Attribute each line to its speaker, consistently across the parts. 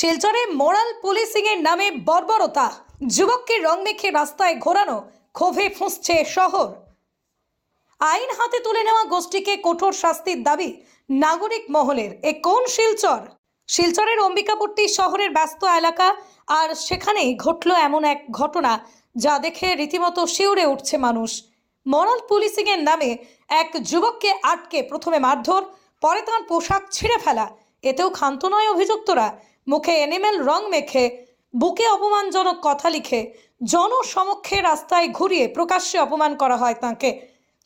Speaker 1: শিলচরে moral policing এর নামে বর্বরতা। যুবককে রং মেখে রাস্তায় ঘোরানো, ক্ষোভে ফুঁসছে শহর। আইন হাতে তুলে নেওয়া গোষ্ঠীকে কঠোর শাস্তির দাবি নাগরিক মহলের। এ কোন শিলচর? শিলচরের অম্বিকাপট্টি শহরের ব্যস্ত এলাকা, আর সেখানেই ঘটল এমন এক ঘটনা যা দেখে রীতিমতো শিউরে উঠছে মানুষ। মরাল পুলিশিং এর নামে এক যুবককে আটকে প্রথমে মারধর, পরে তার পোশাক ছিঁড়ে ফেলা। এতেও ক্ষান্ত নয় অভিযুক্তরা। মুখে এনিমেল রং মেখে, বুকে অপমানজনক কথা লিখে, জনসমক্ষে রাস্তায় ঘুরিয়ে প্রকাশ্যে অপমান করা হয় তাকে।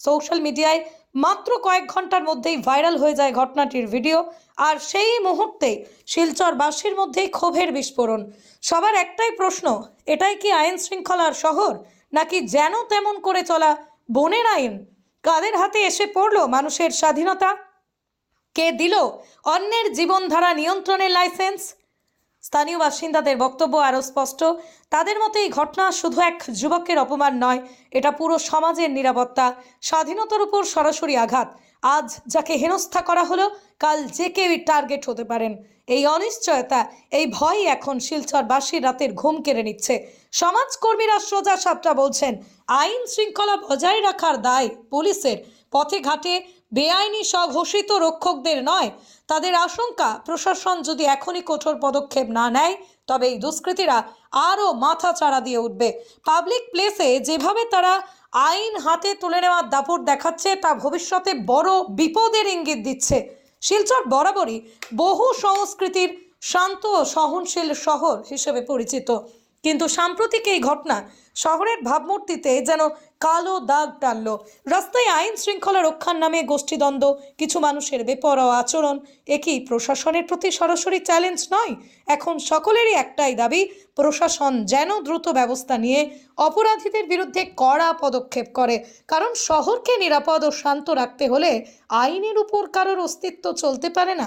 Speaker 1: সোশ্যাল মিডিয়ায় মাত্র কয়েক ঘণ্টার মধ্যেই ভাইরাল হয়ে যায় ঘটনাটির ভিডিও আর সেই মুহূর্তেই শিলচরবাসীর মধ্যেই ক্ষোভের বিস্ফোরণ। সবার একটাই প্রশ্ন, এটাই কি আইন শৃঙ্খলার শহর, নাকি যেন তেমন করে চলা বনের আইন? কাদের হাতে এসে পড়ল মানুষের স্বাধীনতা? কে দিল অন্যের জীবনধারা নিয়ন্ত্রণের লাইসেন্স স্থানীয় বাসিন্দাদের বক্তব্য আরও স্পষ্ট। তাদের মতে এই ঘটনা শুধু এক যুবকের অপমান নয়, এটা পুরো সমাজের নিরাপত্তা। স্বাধীনতার উপর সরাসরি আঘাত। আজ যাকে হেনস্থা করা হলো, কাল যে কেউই টার্গেট হতে পারেন। এই অনিশ্চয়তা, এই ভয় এখন শিলচরবাসীর রাতের ঘুম কেড়ে নিচ্ছে। সমাজকর্মীরা সোজা সাপটা বলছেন, আইন শৃঙ্খলা বজায় রাখার দায় পুলিশের। পথে ঘাটে বেআইনি স্বঘোষিত রক্ষকদের নয়, তাদের আশঙ্কা প্রশাসন যদি এখনই কঠোর পদক্ষেপ না নেয়, তবে এই দুষ্কৃতীরা আরও মাথা চাড়া দিয়ে উঠবে। পাবলিক প্লেসে যেভাবে তারা আইন হাতে তুলে নেওয়ার দাপট দেখাচ্ছে, তা ভবিষ্যতে বড় বিপদের ইঙ্গিত দিচ্ছে। শিলচর বরাবরই বহু সংস্কৃতির শান্ত ও সহনশীল শহর হিসেবে পরিচিত। কিন্তু সাম্প্রতিক এই ঘটনা শহরের ভাবমূর্তিতে যেন কালো দাগ টানল। রাস্তায় আইন শৃঙ্খলা রক্ষার নামে গোষ্ঠীদ্বন্দ্ব, কিছু মানুষের বেপরোয়া আচরণ, একই প্রশাসনের প্রতি সরাসরি চ্যালেঞ্জ নয়, এখন সকলেরই একটাই দাবি, প্রশাসন যেন দ্রুত ব্যবস্থা নিয়ে অপরাধীদের বিরুদ্ধে কড়া পদক্ষেপ করে। কারণ শহরকে নিরাপদ ও শান্ত রাখতে হলে আইনের উপর কারোর অস্তিত্ব চলতে পারে না।